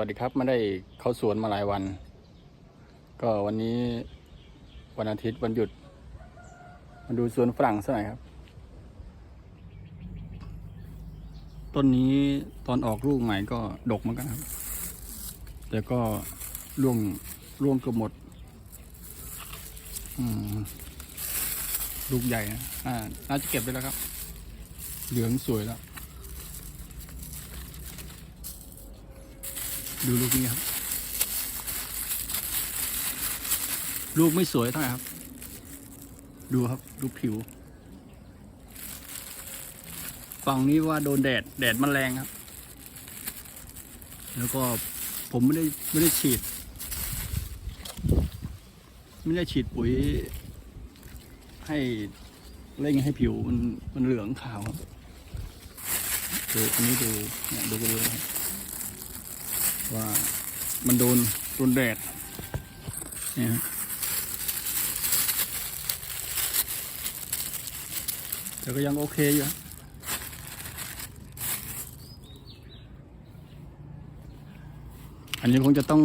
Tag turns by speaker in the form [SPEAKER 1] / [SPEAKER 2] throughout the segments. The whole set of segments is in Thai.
[SPEAKER 1] วัสดีครับไม่ได้เข้าสวนมาหลายวัน ก็วันนี้วันอาทิตย์วันหยุด มาดูสวนฝรั่งสักหน่อยครับ ต้นนี้ตอนออกลูกใหม่ก็ดกเหมือนกันครับ แต่ก็ร่วงร่วงเกือบหมดอืมลูกใหญ่นะอ่าน่าจะเก็บไปแล้วครับ เหลืองสวยแล้ว ดูลูกนี้ครับ ลูกไม่สวยเท่าไหร่ครับ ดูครับดูผิว ฝั่งนี้ว่าโดนแดด แดดมันแรงครับ แล้วก็ผมไม่ได้ไม่ได้ฉีด ไม่ได้ฉีดปุ๋ย ให้เร่งให้ผิวมันมันเหลืองขาวครับดูอันนี้ดูเนี่ยดูกันเลยครับ ว่ามันโดนโดนแดดเนี่ยฮะแต่ก็ยังโอเคอยู่อันนี้คงจะต้อง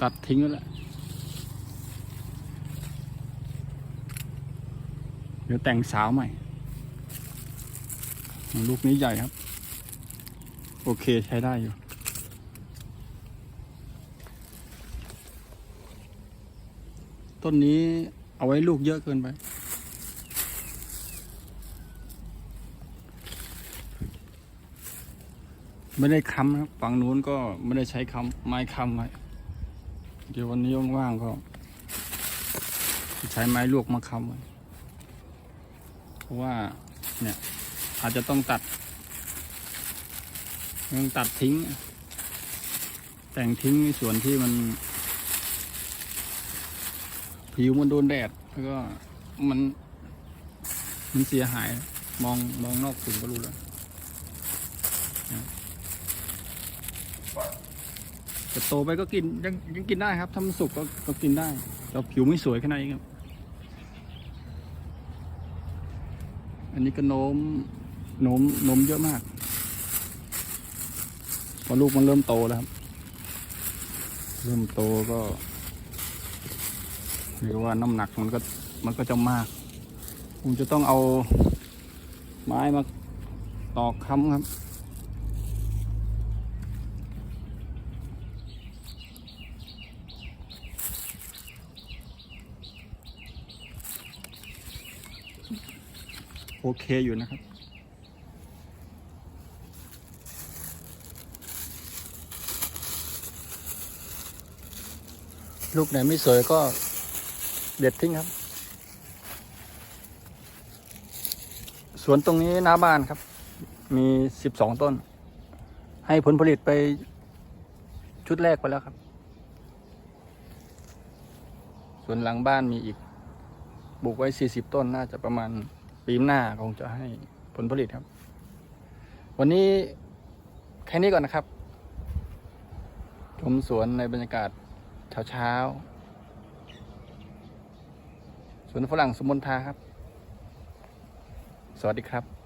[SPEAKER 1] ตัดทิ้งแล้วแหละเดี๋ยวแต่งสาวใหม่ ลูกนี้ใหญ่ครับ โอเคใช้ได้อยู่ ต้นนี้เอาไว้ลูกเยอะเกินไป ไม่ได้ค้ำครับฝั่งนู้นก็ไม่ได้ใช้ค้ำไม้ค้ำไว้เดี๋ยววันนี้ว่างๆก็ใช้ไม้ลวกมาค้ำไว้เพราะว่าเนี่ยอาจจะต้องตัด ยังตัดทิ้ง แต่งทิ้งในส่วนที่มัน ผิวมันโดนแดด แล้วก็มันมันเสียหายมองมองนอกถึงก็รู้แล้วนะแต่โตไปก็กินยังยังกินได้ครับถ้ามันสุกก็ก็กินได้แต่ผิวไม่สวยขนาดนี้ครับ อันนี้ก็โน้มโน้มโน้มเยอะมาก พอลูกมันเริ่มโตแล้วครับ เริ่มโตก็เรียกว่าน้ำหนักมันก็มันก็จะมาก ผมจะต้องเอาไม้มาตอกค้ำครับ โอเคอยู่นะครับ ลูกไหนไม่สวยก็เด็ดทิ้งครับ สวนตรงนี้หน้าบ้านครับ มีสิบสองต้น ให้ผลผลิตไปชุดแรกไปแล้วครับ ส่วนหลังบ้านมีอีกปลูกไว้สี่สิบต้นน่าจะประมาณปีหน้าคงจะให้ผลผลิตครับ วันนี้แค่นี้ก่อนนะครับ ชมสวนในบรรยากาศ เช้าๆสวนฝรั่งสมุนทาครับ สวัสดีครับ